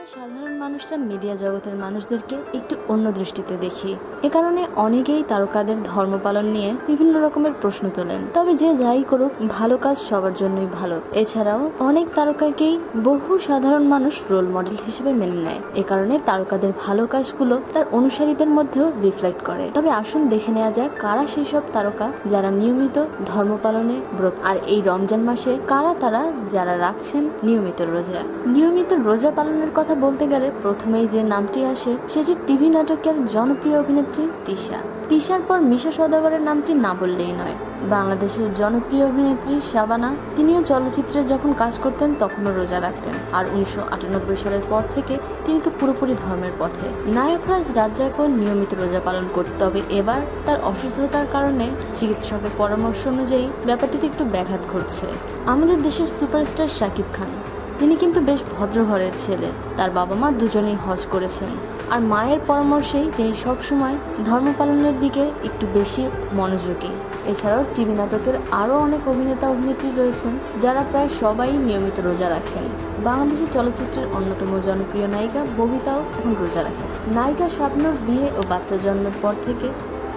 আমরা সাধারণ মানুষরা মিডিয়া জগতের মানুষদেরকে একটু অন্য দৃষ্টিতে দেখি। এ কারণে অনেকেই তারকাদের ধর্ম পালন নিয়ে বিভিন্ন রকমের প্রশ্ন তোলেন। তবে যে যাই করুক, ভালো কাজ সবার জন্যই ভালো। এছাড়াও অনেক তারকাকেই বহু সাধারণ মানুষ রোল মডেল হিসেবে মেনে নেয়। এ কারণে তারকাদের ভালো কাজগুলো তার অনুসারীদের মধ্যেও রিফ্লেক্ট করে। তবে আসুন দেখে নেওয়া যাক, কারা সেই সব তারকা যারা নিয়মিত ধর্ম পালনে ব্রত? আর এই রমজান মাসে কারা তারা যারা রাখছেন নিয়মিত রোজা? নিয়মিত রোজা পালনের কথা বলতে গেলে প্রথমেই যে নামটি আসে, সেটি টিভি নাটকের জনপ্রিয় অভিনেত্রী তিশা। তিশার পর মিশা সদাগরের নামটি না বললেই নয়। বাংলাদেশের জনপ্রিয় অভিনেত্রী শাবানা, তিনিও চলচ্চিত্রে যখন কাজ করতেন তখনও রোজা রাখতেন। আর উনিশশো আটানব্বই সালের পর থেকে তিনি তো পুরোপুরি ধর্মের পথে। নায়করাজ রাজ্জাকও নিয়মিত রোজা পালন করতে, তবে এবার তার অসুস্থতার কারণে চিকিৎসকের পরামর্শ অনুযায়ী ব্যাপারটিতে একটু ব্যাঘাত ঘটছে। আমাদের দেশের সুপারস্টার শাকিব খান। তিনি কিন্তু বেশ ভদ্র ঘরের ছেলে। তার বাবা মা দুজনেই হজ করেছেন। আর মায়ের পরামর্শেই তিনি সবসময় ধর্ম পালনের দিকে একটু বেশি মনোযোগী। এছাড়াও টিভি নাটকের আরও অনেক অভিনেতা অভিনেত্রী রয়েছেন, যারা প্রায় সবাই নিয়মিত রোজা রাখেন। বাংলাদেশি চলচ্চিত্রের অন্যতম জনপ্রিয় নায়িকা ববিতাও এখন রোজা রাখেন। নায়িকা স্বপ্নর বিয়ে ও বাচ্চা জন্মের পর থেকে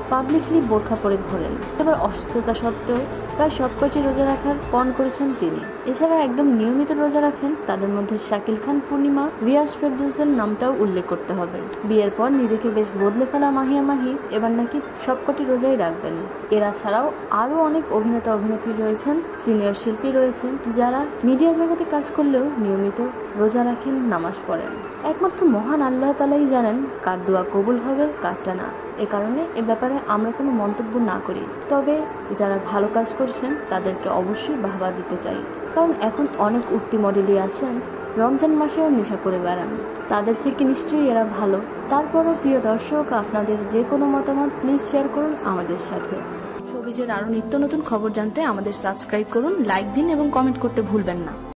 পাবলিকলি বোরখা পরে ঘোরেন। এবার অসুস্থতা সত্ত্বেও প্রায় সবকটি রোজা রাখার পণ করেছেন তিনি। এছাড়া একদম নিয়মিত রোজা রাখেন তাদের মধ্যে শাকিল খান পূর্ণিমা, রিয়াজ ফেরদৌসের নামটাও উল্লেখ করতে হবে। বিয়ের পর নিজেকে বেশ বদলে ফেলা মাহিয়া মাহি, এবার নাকি সবকটি রোজাই রাখবেন। এরা ছাড়াও আরও অনেক অভিনেতা অভিনেত্রী রয়েছেন, সিনিয়র শিল্পী রয়েছেন, যারা মিডিয়া জগতে কাজ করলেও নিয়মিত রোজা রাখেন, নামাজ পড়েন। একমাত্র মহান আল্লাহ তালাই জানেন কার দোয়া কবুল হবে, কারটা না। এ কারণে এ ব্যাপারে আমরা কোনো মন্তব্য না করি। তবে যারা ভালো কাজ করছেন, তাদেরকে অবশ্যই বাহবা দিতে চাই। কারণ এখন অনেক উঠতি মডেলই আছেন, রমজান মাসেও নেশা করে বেড়ান। তাদের থেকে নিশ্চয়ই এরা ভালো। তারপরও প্রিয় দর্শক, আপনাদের যে কোনো মতামত প্লিজ শেয়ার করুন আমাদের সাথে। সবিজের আরও নিত্য নতুন খবর জানতে আমাদের সাবস্ক্রাইব করুন লাইক দিন এবং কমেন্ট করতে ভুলবেন না।